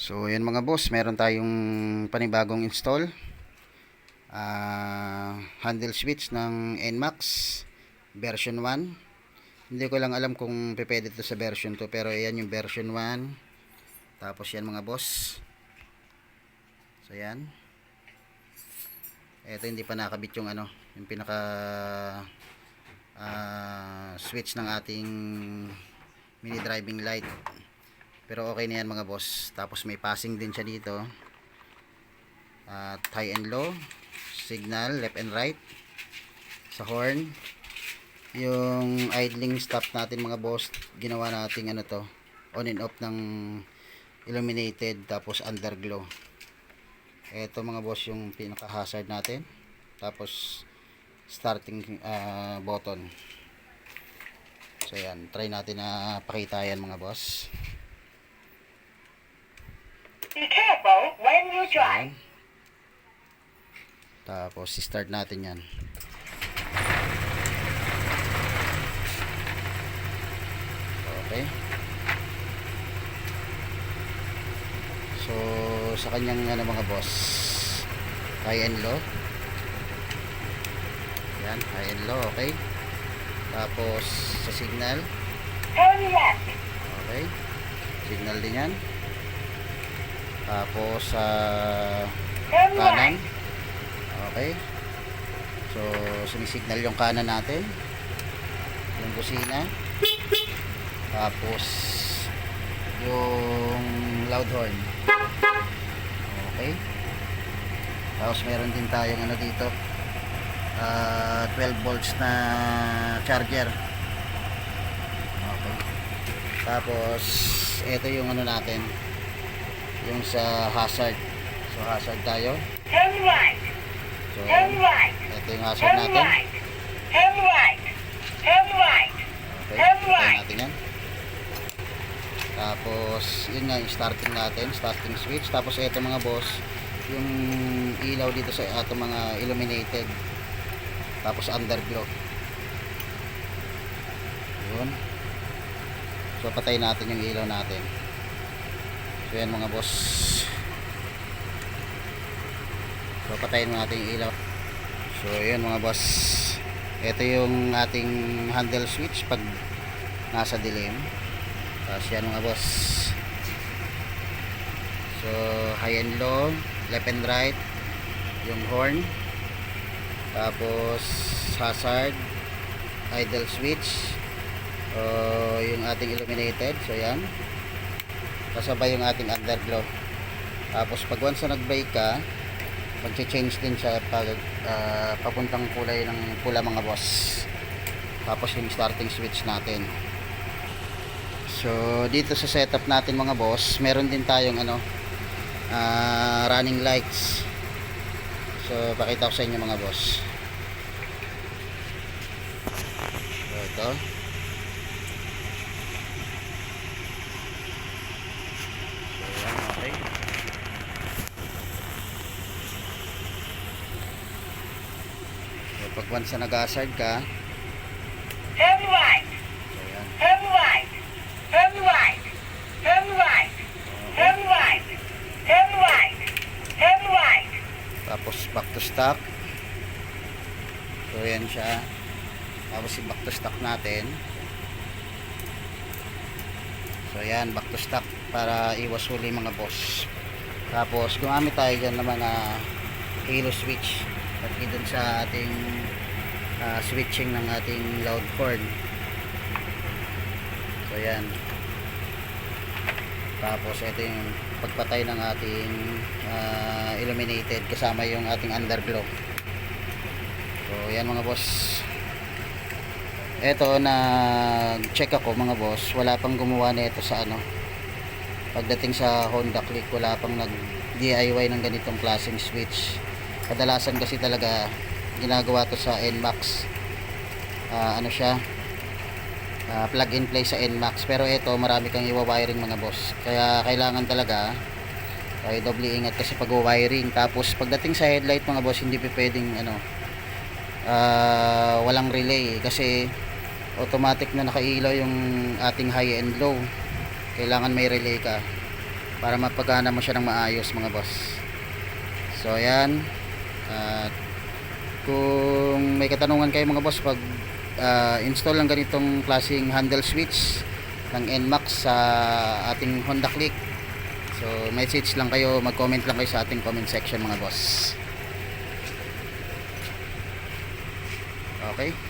So, yan mga boss, meron tayong panibagong install. Ah, handle switch ng NMAX version 1. Hindi ko lang alam kung pwede to sa version 2 pero yan yung version 1. Tapos yan mga boss. So yan. Ito hindi pa nakabit yung ano, yung pinaka ah, switch ng ating mini driving light. Pero okay na yan mga boss. Tapos may passing din siya dito. At high and low. Signal, left and right. Sa horn. Yung idling stop natin mga boss. Ginawa natin ano to. On and off ng illuminated. Tapos underglow. Ito mga boss yung pinaka hazard natin. Tapos starting ah, button. So yan. Try natin na pakita yan mga boss. Ayan. Tapos, start natin yan. Okay. So, sa kanyang ano mga boss, high and low. Yan, high and low, okay. Tapos, sa signal, Turn left. okay. Signal din yan. Tapos, sa Turn kanan. Okay. So, sumisignal yung kanan natin. Yung busina. Tapos, yung loud horn. Okay. Tapos, meron din tayong ano dito. ah 12 volts na charger. Okay. Tapos, ito yung ano natin. Yung sa hazard. So, hazard tayo. Turn right. So, Turn right. ito yung hazard Turn natin. right. Turn right. Turn right. Okay, Turn right. natin yan. Tapos, yun nga yung starting natin, starting switch. Tapos, ito mga boss, yung ilaw dito sa ato mga illuminated. Tapos, underglow. Yun. So, patay natin yung ilaw natin. So, yan mga boss. So, patayin natin yung ilaw. So, yun mga boss. Ito yung ating handle switch pag nasa dilim. Tapos yan mga boss. So, high and low, left and right, yung horn. Tapos, hazard, idle switch, o yung ating illuminated. So, yan. Kasabay yung ating underglow. Tapos, pag once na nag-brake ka, magche-change din siya pag ah, papuntang kulay ng pula mga boss. Tapos yung starting switch natin. So dito sa setup natin mga boss, meron din tayong ano ah, running lights. So pakita ko sa inyo mga boss. So ito. So yan, okay. So, pag once na nag-hazard ka, Turn right. Turn right. Turn right. Turn right. Turn right. Turn right. Turn right. Tapos back to stock. So yan siya. Tapos si back to stock natin. So yan, back to stock para iwas huli mga boss. Tapos gumamit tayo dyan naman na halo switch. Pati dun sa ating ah, switching ng ating loud horn. So yan. Tapos ito yung pagpatay ng ating ah, illuminated kasama yung ating underglow. So yan mga boss. Ito na check ako mga boss, wala pang gumawa nito sa ano. Pagdating sa Honda Click, wala pang nag DIY ng ganitong klaseng switch. Kadalasan kasi talaga ginagawa to sa NMAX. Ah, ano siya? ah, plug and play sa NMAX. Pero ito marami kang iwa-wiring mga boss. Kaya kailangan talaga ay doble ingat kasi pag wiring tapos pagdating sa headlight mga boss hindi pa pwedeng ano ah, walang relay. Kasi automatic na nakailaw yung ating high and low. Kailangan may relay ka para mapagana mo siya ng maayos mga boss. So ayan at kung may katanungan kayo mga boss pag ah, install ng ganitong klaseng handle switch ng NMAX sa ating Honda Click so message lang kayo mag comment lang kayo sa ating comment section mga boss. Okay